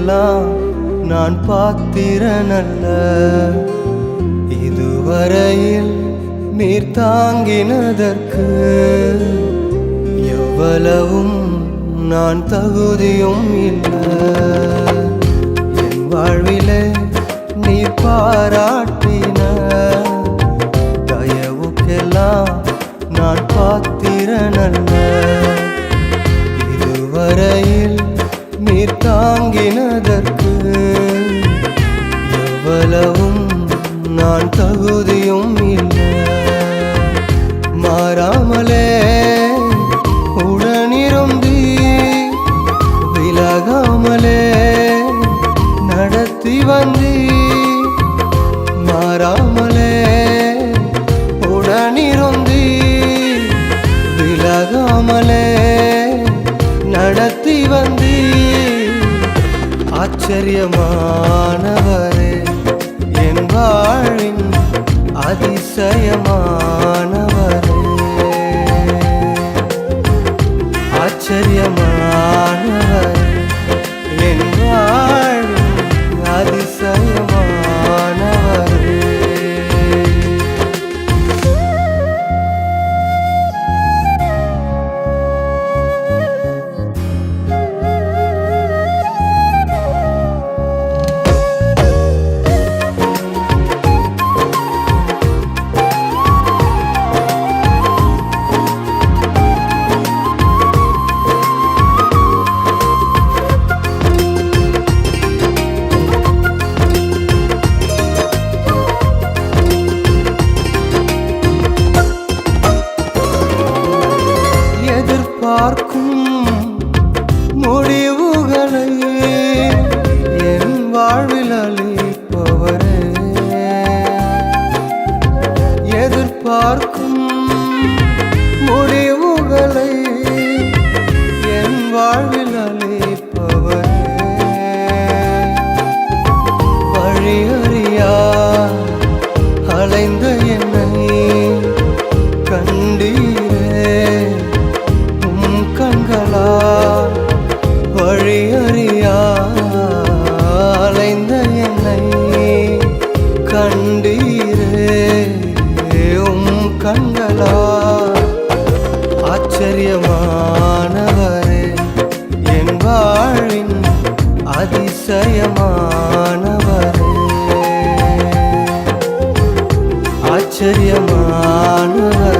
தயவுக்கெல்லாம் நான் பாத்திரனல்ல இதுவரையில் நீர் தாங்கினதற்கு எவ்வளவும் நான் தகுதியும் இல்லை. என் வாழ்விலே நீ பாராட்டி எவ்வளவும் நான் தகுதியும் இல்லை. அதிசயமானவரே ஆச்சரியமானவரே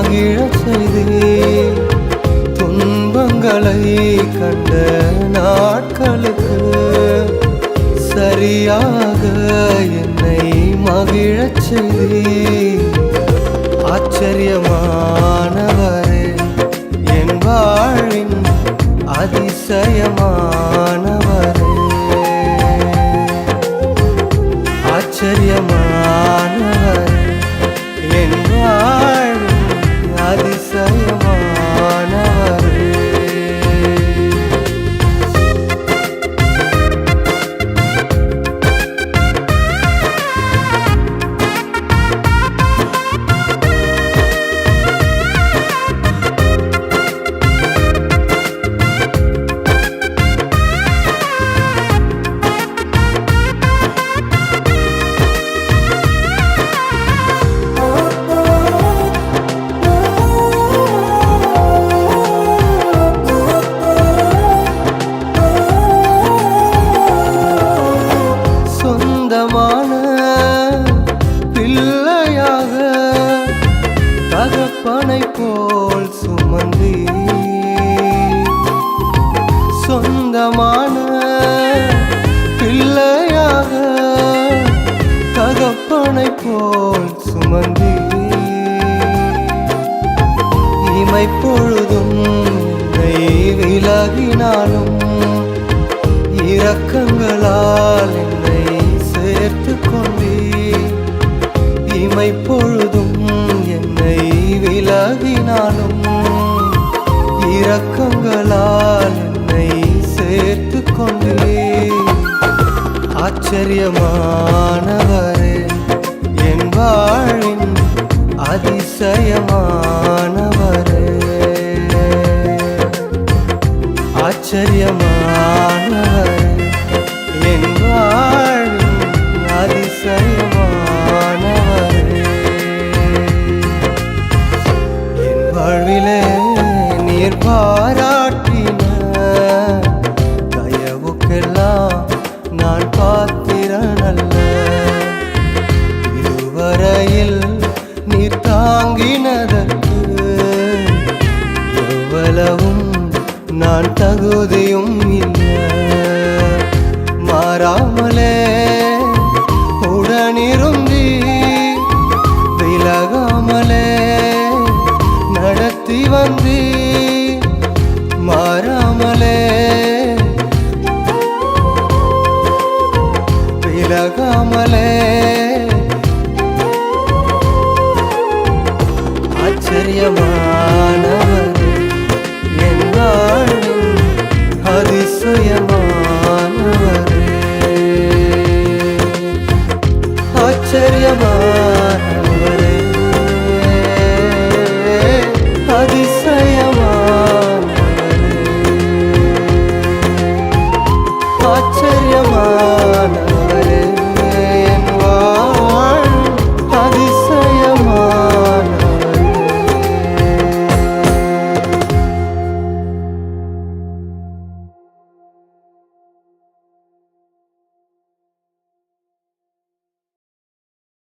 என்னை மகிழச் செய்தே துன்பங்களை கண்ட நாட்களுக்கு சரியாக என்னை மகிழச் செய்தே ஆச்சரியமானவரே என் வாழின் அதிசயம் விலகினாலும் இரக்கங்களால் என்னை சேர்த்து கொண்டே இமை பொழுதும் என்னை விலகினாலும் இரக்கங்களால் என்னை சேர்த்து கொண்டே ஆச்சரியமானவரே என் வாழின் அதிசயமான ஆச்சரியமானவரே. என் வாழும் அதிசயமானவரே. என் வாழ்விலே நீர் பாராட்டின தயவுக்கெல்லாம் நான் பா தகுதியும் இல்லை. மாறாமலே உடனிருந்தி விலகாமலே நடத்தி வந்தி. மாறாமலே விலகாமலே ஆச்சரியமான ஆச்சரியமானவரே. ஆச்சரியமான